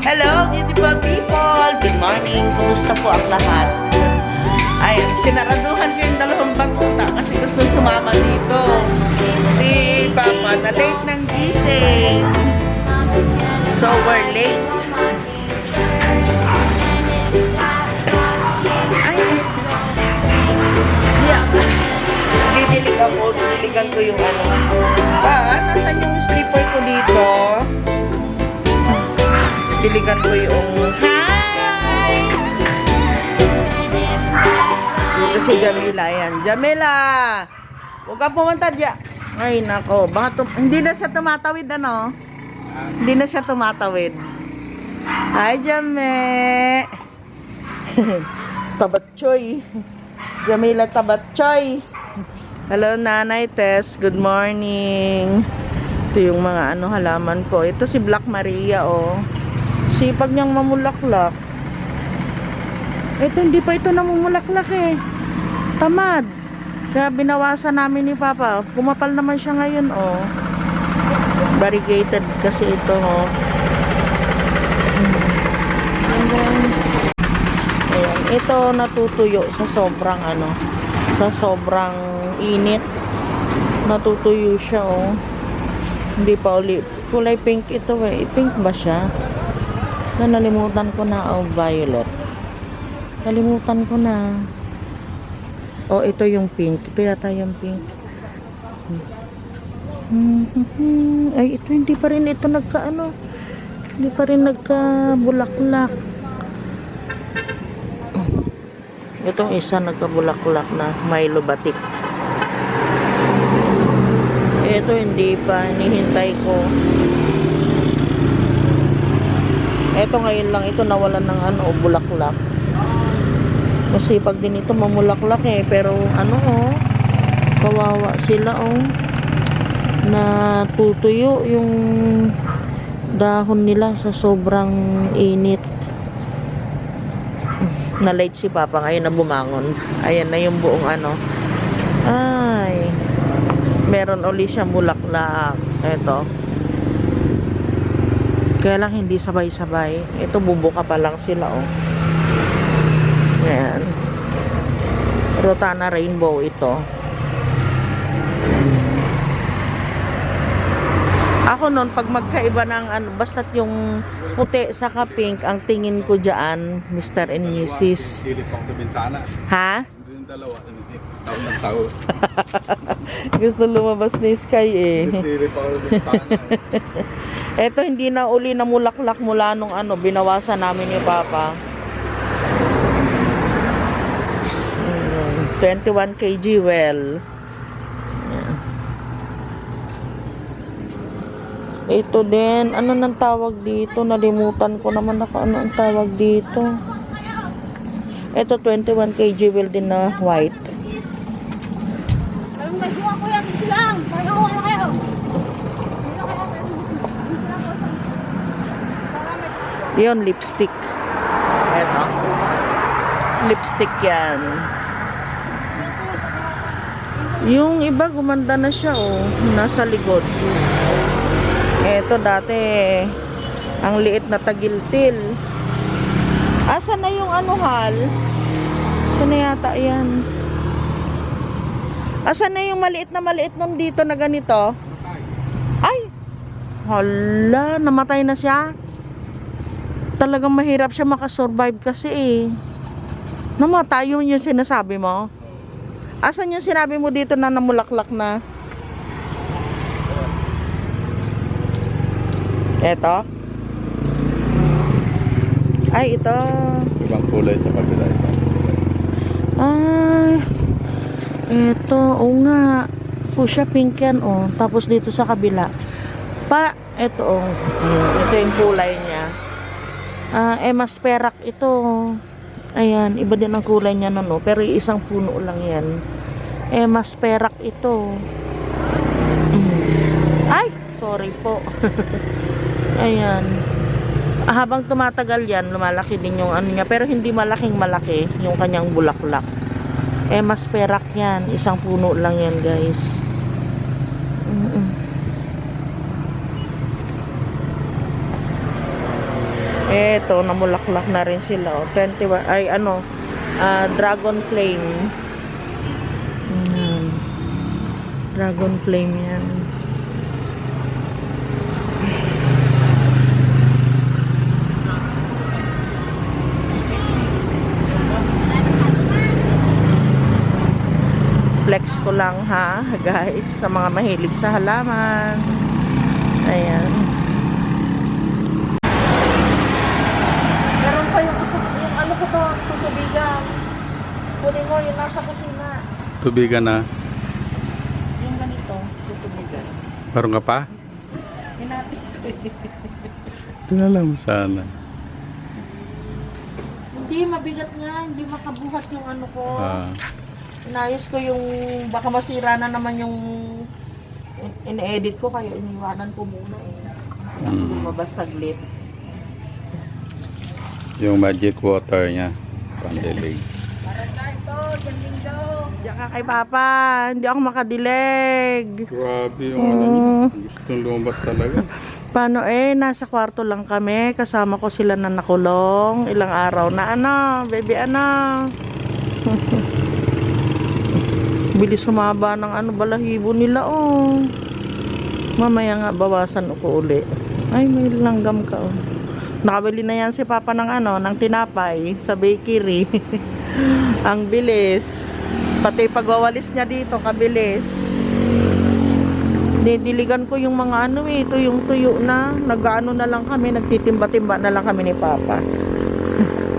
Hello, beautiful people! Good morning! Kumusta po ang lahat? Ayun, sinaraduhan ko yung dalawang batuta kasi gusto sumama dito. Si Papa na late ng gising. So, we're late. Ay, yeah. Didilig ako, didiligan ko yung ano. Ah, nasan yung slipper ko dito? Diligan ko yung Hi! Dito si Jamila yan. Jamila! Huwag ka pumunta dyan. Ay, nako. Baka hindi na siya tumatawid, ano? Hindi na siya tumatawid. Hi, Jame! Tabatchoy. Jamila Tabatchoy. Hello, Nanay Tess. Good morning. Ito yung mga ano halaman ko. Ito si Black Maria, oh. Sipag niyang mamulaklak. Ito, hindi pa ito namumulaklak eh. Tamad. Kaya binawasan namin ni Papa. Kumapal naman siya ngayon, oh. Variegated kasi ito, oh. Ayan. Ito natutuyo sa sobrang ano, sa sobrang init. Natutuyo siya, oh. Hindi pa uli. Kulay pink ito, eh. Pink ba siya? Na nalimutan ko na oh, violet? Nalimutan ko na. Oh ito yung pink. Ito yata yung pink. Hmm. ay ito hindi pa rin. Ito nagka ano? Hindi pa rin nagka bulaklak itong isa nagka bulaklak na Milo batik ito hindi pa. Hinihintay ko Eto ngayon lang ito nawalan ng ano, bulaklak. Masipag din ito mamulaklak eh. Pero ano oh, kawawa sila oh. Natutuyo yung dahon nila sa sobrang init. Na late si Papa ngayon na bumangon. Ayan na yung buong ano. Ay. Meron uli siyang bulaklak. Eto. Kaya lang hindi sabay-sabay. Ito bubuka pa lang sila oh. Ayan. Rotana rainbow ito. Ako noon pag magkaiba ng ano, basta't yung puti sa pink, ang tingin ko diyan, Mr. and Mrs. Ha? Yung dalawa. Tinitip. Tao ng tao. Gusto lumabas ni Sky eh. Eto hindi na uli na mulaklak mula nung ano, binawasan namin ni Papa. Ayun, 21 kg well. Ayan. Ito din, ano nang tawag dito? Nalimutan ko naman na kung ano ang tawag dito. Ito 21 kg well din na white. Alam mo, yung ako yan, silang. Magawa na kayo. Yun, lipstick. Eto. Lipstick yan. Yung iba, gumanda na siya, oh. Nasa likod. Eto, dati, ang liit na tagiltil. Asa na yung ano, hal? Asa na yata yan? Asa na yung maliit na maliit nun dito na ganito? Ay! Hala, namatay na siya talagang mahirap siya makasurvive kasi eh. Namatay yun yung sinasabi mo. Asan yung sinabi mo dito na namulaklak na? Eto? Ay, ito. Ibang kulay sa kabila. Ay, eto. Oo nga. Pusha pink yan, oh. Tapos dito sa kabila. Pa, eto, oh. Mm, Ito yung kulay niya. Ah, eh, mas perak ito. Ayan, iba din ang kulay niya no, no? Pero isang puno lang yan. Eh, mas perak ito. Mm. Ay, sorry po. Ayan. Ah, Habang tumatagal yan, lumalaki din yung ano niya. Pero hindi malaking malaki yung kanyang bulaklak. Eh, mas perak yan. Isang puno lang yan, guys. Mm-mm. Eto, namulaklak na rin sila. Oh. 21, ay ano, ah, dragon flame. Ayan. Dragon flame yan. Flex ko lang ha, guys, sa mga mahilig sa halaman. Ayan. Meron pa yung isa, yung ano ko to, tutubigan. Kunin mo yung nasa kusina. Tubigan na. Yung ganito, tutubigan. Meron ka pa? Hinapit Tinala mo sana. Hindi, mabigat nga. Hindi makabuhat yung ano ko. Ah, Inayos ko yung, baka masira na naman yung in- in-edit ko, kaya iniwanan ko muna eh. Mm. Lumabas saglit. yung magic water niya. Pandilig. Diyan ka kay Papa. Hindi ako makadileg. Grabe yung ano niya. Gustong lumabas talaga. Paano eh, nasa kwarto lang kami. Kasama ko sila na nakulong. Ilang araw na ano, baby ano. Bilis sumaba ng ano, balahibo nila oh. Mamaya nga, bawasan ko uli. Ay, may langgam ka oh. Nakabili na yan si Papa ng ano, ng tinapay sa bakery. Ang bilis. Pati pagwawalis niya dito, kabilis. Didiligan ko yung mga ano eh, ito yung tuyo na. Nag-ano na lang kami, nagtitimba-timba na lang kami ni Papa.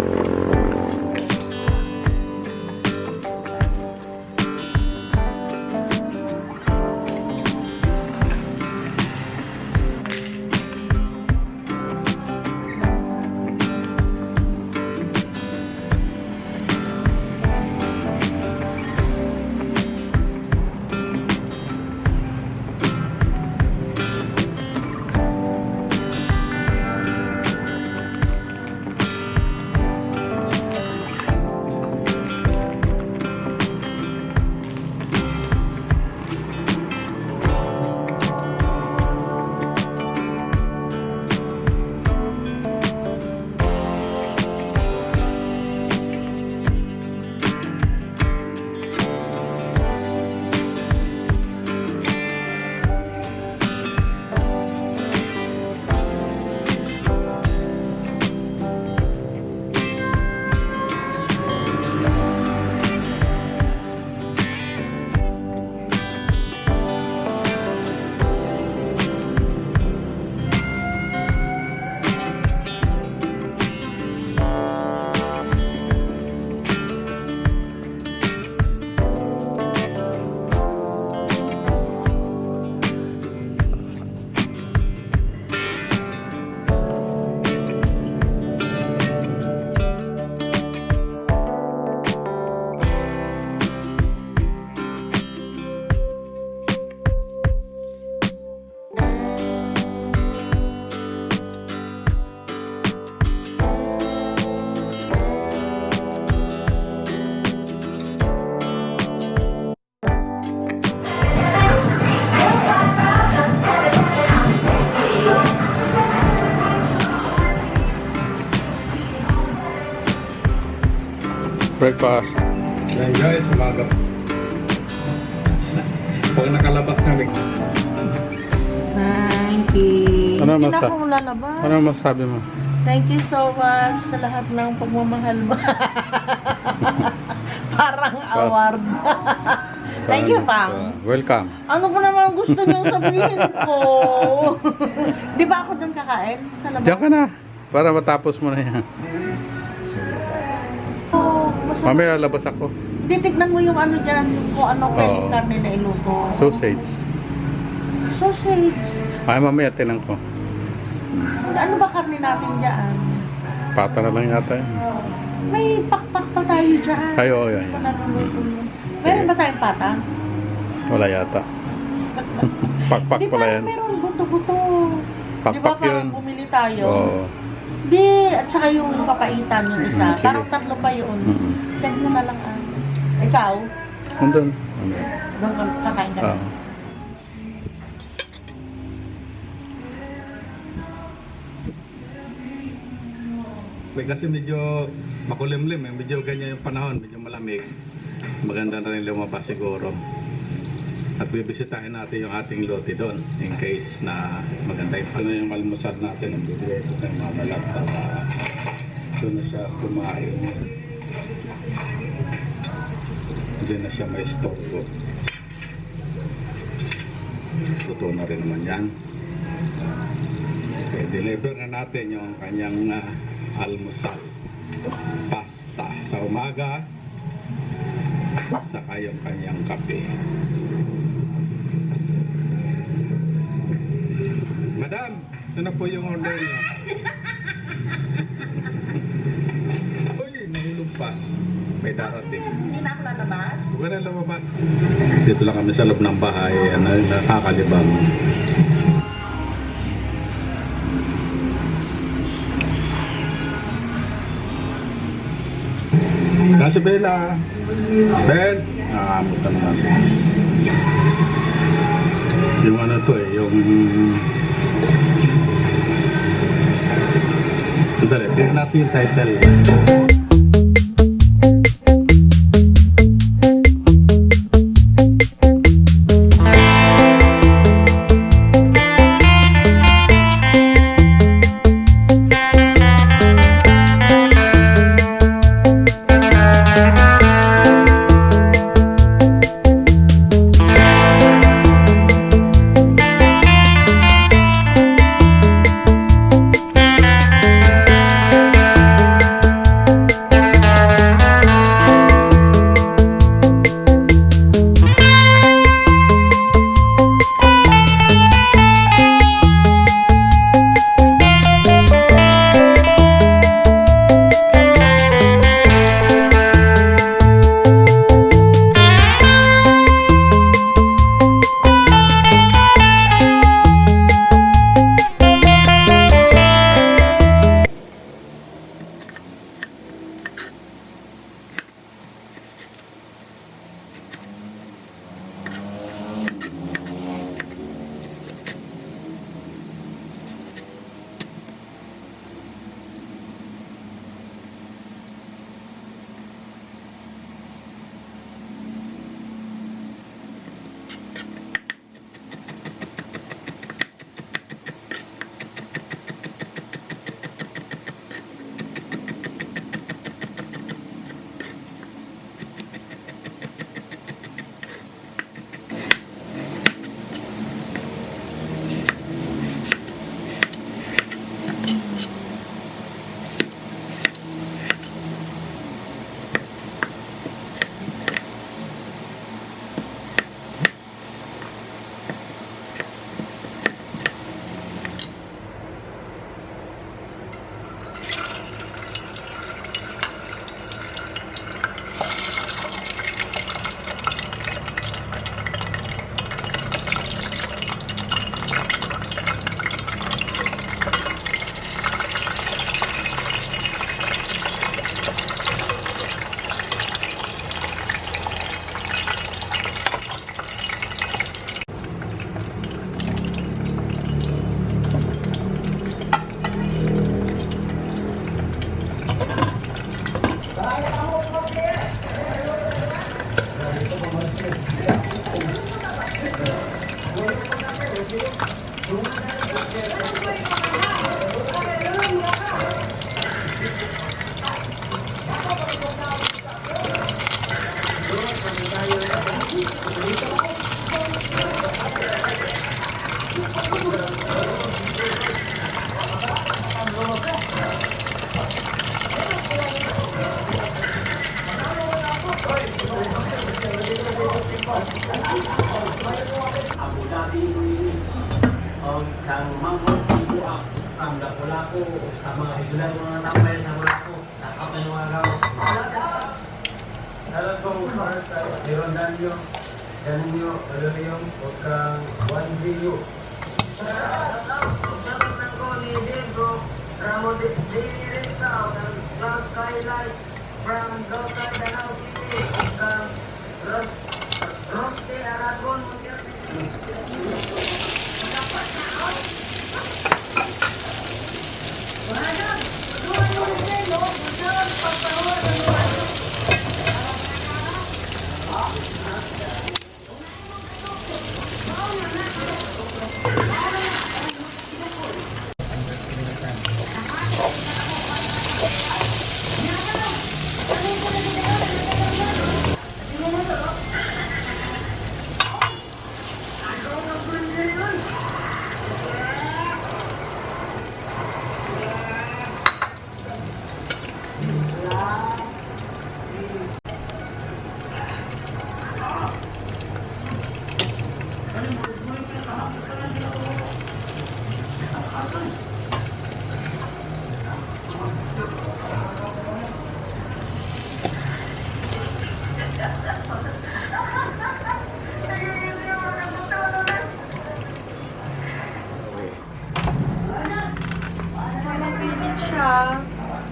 Breakfast. Yan guys, umaga. Pag nakalabas kami. Thank you. Ano Hindi na masa- akong lalabas. Ano masabi mo? Thank you so much sa lahat ng pagmamahal mo. Parang award. Thank you, Pang. Welcome. Ano ba naman gusto niyong sabihin ko? Di ba ako doon kakain? Sa labas? Diyan ka na. Para matapos mo na yan. Masarap. Mamaya labas ako. Titignan mo yung ano dyan, yung kung anong pwedeng Oo. karne na iluto. Sausage. Sausage. Ay, mamaya tinan ko. Ano ba karne natin dyan? Pata na lang yata yun. May pakpak pa tayo dyan. Ay, oo, yan, yan. naluluto mo. Meron ba tayong pata? Wala yata. Pakpak Di pala ba yan. meron buto-buto? Di ba Pakpak parang yun. bumili tayo? Oo. Di, at saka yung papaitan yung isa. Mm, sige. parang tatlo pa yun. Mm-mm. Check mo na lang ah. Ikaw, Nandun. doon ka kakain ka na. Ah. May kasi medyo makulimlim eh. Medyo ganyan yung panahon, medyo malamig. Maganda na rin lumabas siguro. At bibisitahin natin yung ating lote doon in case na maganda yung ano yung almusal natin ang bibigay ito ng mga balat para doon na siya kumain. Doon na siya may stock food. Totoo na rin naman yan. Okay, deliver na natin yung kanyang ah, almusal. Pasta sa umaga, saka yung kanyang kape. Ito na po yung order niyo. Uy, nahulog pa. May darating. Hindi na ako lalabas. Huwag na lumabas. Dito lang kami sa loob ng bahay. Ano, nakakalibang. Kasi Bella. Ben. Nakamutan naman. Yung ano to eh, yung... Sandali, tingnan natin yung title.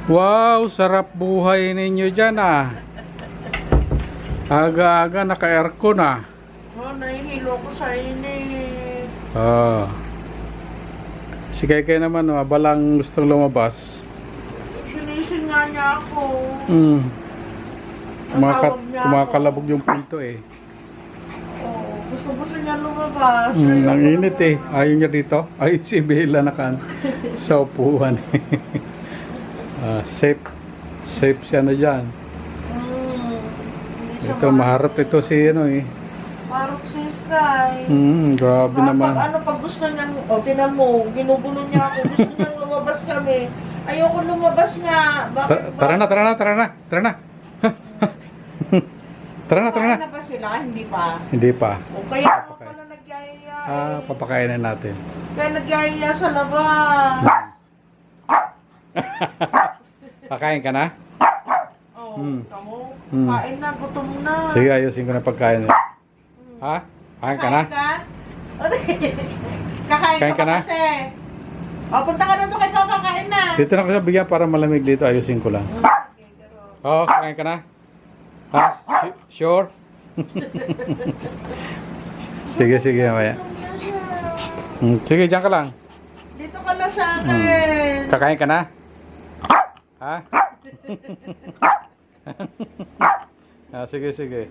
Wow, sarap buhay ninyo dyan ah. Aga-aga naka-aircon ah. Oh, nahihilo ko sa init. Ah. Si Kay naman, mabalang gustong lumabas. Sinising nga niya ako. Hmm. Kumaka Tatawag niya ako. kumakalabog yung pinto eh. Oh, gusto gusto niya lumabas. Hmm, Ayaw ang init eh. lumabas. Ayaw niya dito. Ay, si Bella nakan sa upuan eh. Ah, safe. Safe siya na dyan. Hmm, hindi siya Ito, maharap ito si ano eh. Marok si Sky. Hmm, grabe Kapag naman. ano, pag gusto niya, o oh, tinan mo, ginugulo niya ako, gusto niya lumabas kami. Ayoko lumabas nga. Bakit Ta- tara na, tara na, tara na, tara na. tara na, tara na. Kumain na ba sila? Hindi pa. Hindi pa. O kaya ako pala nagyayaya Ah, eh. papakainin natin. Kaya nagyayaya sa labas. Pakain ka na? Oh, Hmm. kamo. Hmm. Kain na, gutom na. Sige, ayusin ko na pagkain. nila. Hmm. Ha? Kain ka na? Kain ka? Kakain Kain ka, ka na? kasi. O, punta ka na doon kay Papa, kain na. Dito na ko sa bigyan para malamig dito. Ayusin ko lang. Hmm, okay, pero- Oh, kain ka na? Ha? Si- Sure? sige, sige, mamaya. Gutom na siya. Hmm, sige, dyan ka lang. Dito ka lang sa akin. Kakain ka na? Ha? ah, sige, sige.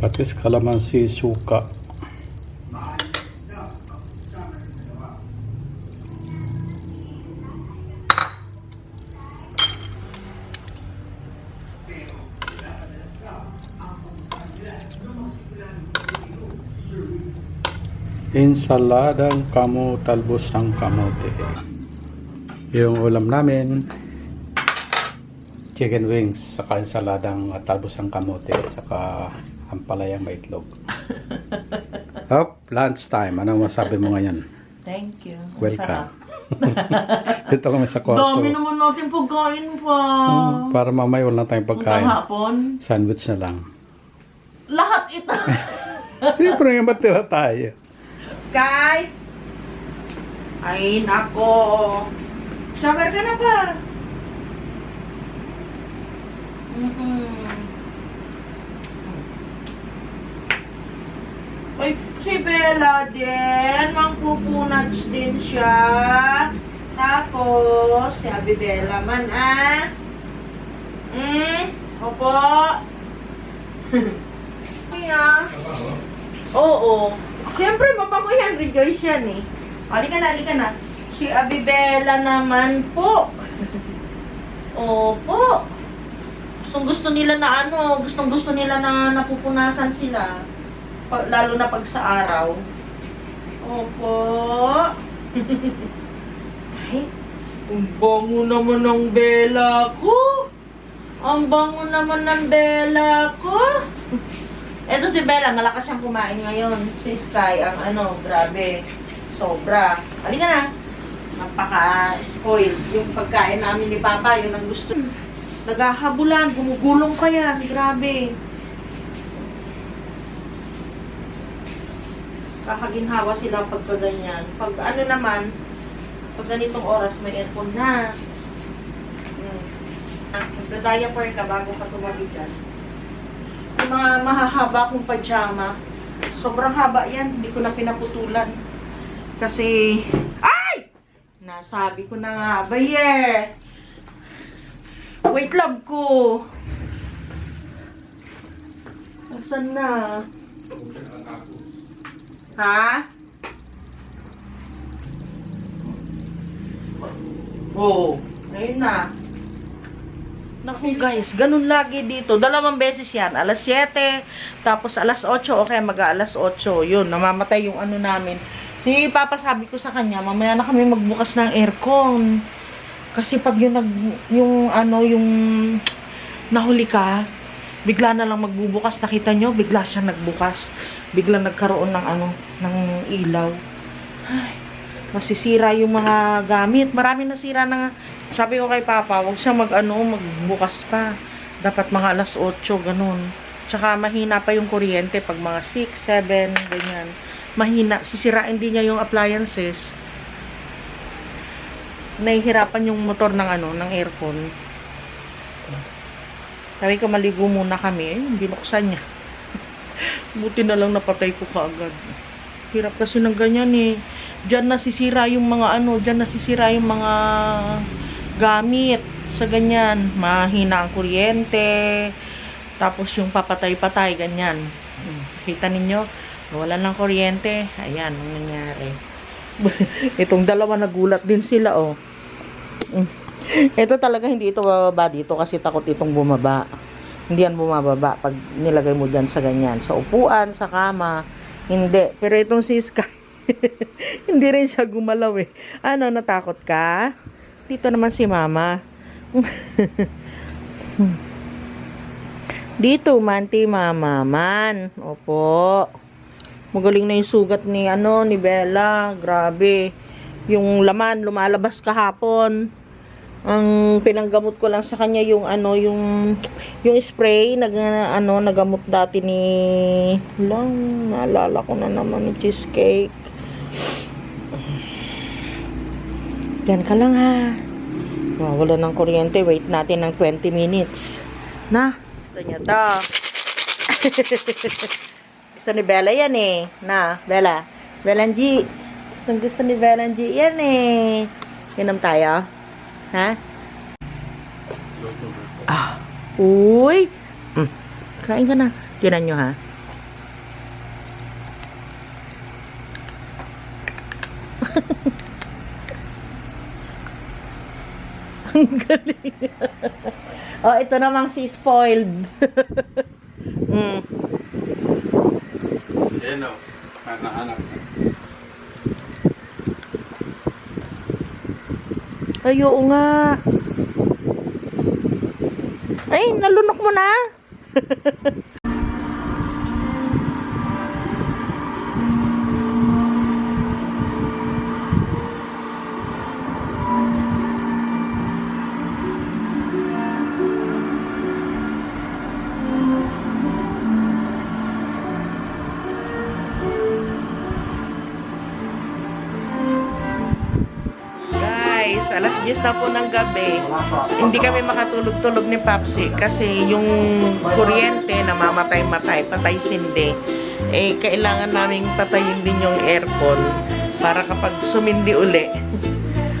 Patis kalamansi suka. Insaladang kamu talbos ng kamote. Yung ulam namin, chicken wings, saka insaladang talbos ng kamote, saka ampalayang may itlog. Hop, lunch time. Ano masabi mo ngayon? Thank you. Ang Welcome. sarap. Dito kami sa kwarto. Dami naman natin pagkain pa. Hmm, para mamaya wala tayong Hanggang pagkain. hapon. Sandwich na lang. Lahat ito. Siyempre nga matira tayo. Sky? Ay, nako. Shower ka na ba? Mm-mm. Uy, si Bella din. Mangpupunats din siya. Tapos, si Abi Bella man, ah. Hmm? Opo. Kaya, Oo. Siyempre, mabango yan. Rejoice yan eh. Halika na, halika na. Si Abibela naman po. Opo. Gustong gusto nila na ano, gustong gusto nila na napupunasan sila. Lalo na pag sa araw. Opo. Ay, ang bango naman ng bela ko. Ang bango naman ng bela ko. Eto si Bella, malakas siyang kumain ngayon. Si Sky, ang ano, grabe. Sobra. Halika na. Napaka-spoiled. Yung pagkain namin ni Papa, yun ang gusto. Naghahabulan, gumugulong pa yan. Grabe. Kakaginhawa sila pagka ganyan. Pag ano naman, pag ganitong oras, may aircon na. Hmm. Nagda-diaper ka bago ka tumabi dyan. Yung mga mahahaba kong pajama, sobrang haba yan. Hindi ko na pinaputulan. Kasi, ay! Nasabi ko na nga, baye! Wait love ko! Asan na? Ha? Oo. Oh, ayun na. Naku guys, ganun lagi dito. Dalawang beses yan. Alas 7, tapos alas 8, o kaya mag-alas 8. Yun, namamatay yung ano namin. Si Papa sabi ko sa kanya, mamaya na kami magbukas ng aircon. Kasi pag yung, nag, yung ano, yung nahuli ka, bigla na lang magbubukas. Nakita nyo, bigla siya nagbukas. Bigla nagkaroon ng ano, ng ilaw. Ay, masisira yung mga gamit. Marami nasira na sabi ko kay Papa, huwag siya mag ano, magbukas pa. Dapat mga alas 8, ganun. Tsaka mahina pa yung kuryente pag mga 6, 7, ganyan. Mahina, sisirain din niya yung appliances. Nahihirapan yung motor ng ano, ng aircon. Sabi ko, maligo muna kami. Eh, binuksan niya. Buti na lang napatay ko kaagad. Hirap kasi ng ganyan eh. Diyan nasisira yung mga ano, diyan nasisira yung mga gamit sa ganyan. Mahina ang kuryente. Tapos yung papatay-patay, ganyan. Hmm, Kita ninyo, wala ng kuryente. Ayan, ang nangyari. Itong dalawa nagulat din sila, oh. Hmm. Ito talaga hindi ito bababa dito kasi takot itong bumaba. Hindi yan bumababa pag nilagay mo dyan sa ganyan. Sa upuan, sa kama. Hindi. Pero itong si Sky, hindi rin siya gumalaw eh. Ano, natakot ka? Dito naman si mama. Dito, manti mama man. Opo. Magaling na yung sugat ni ano ni Bella. Grabe. Yung laman lumalabas kahapon. Ang pinanggamot ko lang sa kanya yung ano yung yung spray nag ano nagamot dati ni lang naalala ko na naman ni cheesecake. Yan ka lang ha. Wala ng kuryente. Wait natin ng 20 minutes. Na, gusto niya to. gusto ni Bella yan eh. Na, Bella. Belanji. Gusto, gusto ni Belanji yan eh. Inom tayo. Ha? Ah. Uy. Mm. Kain ka na. Tinan nyo ha. Ang galing. oh, ito namang si spoiled. mm. Yan o, anak-anak. Ay, oo nga. Ay, nalunok mo na. na po ng gabi. Hindi kami makatulog-tulog ni Papsi kasi yung kuryente namamatay-matay, patay sindi. Eh, kailangan naming patayin din yung aircon para kapag sumindi uli,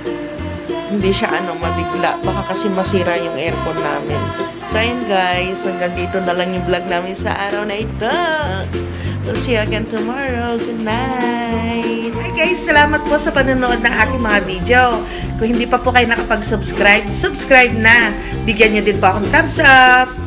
hindi siya ano, mabigla. Baka kasi masira yung aircon namin. So, guys, hanggang dito na lang yung vlog namin sa araw na ito. We'll see you again tomorrow. Good night. Hi guys, salamat po sa panonood ng aking mga video. Kung hindi pa po kayo nakapag-subscribe, subscribe na. Bigyan nyo din po akong thumbs up.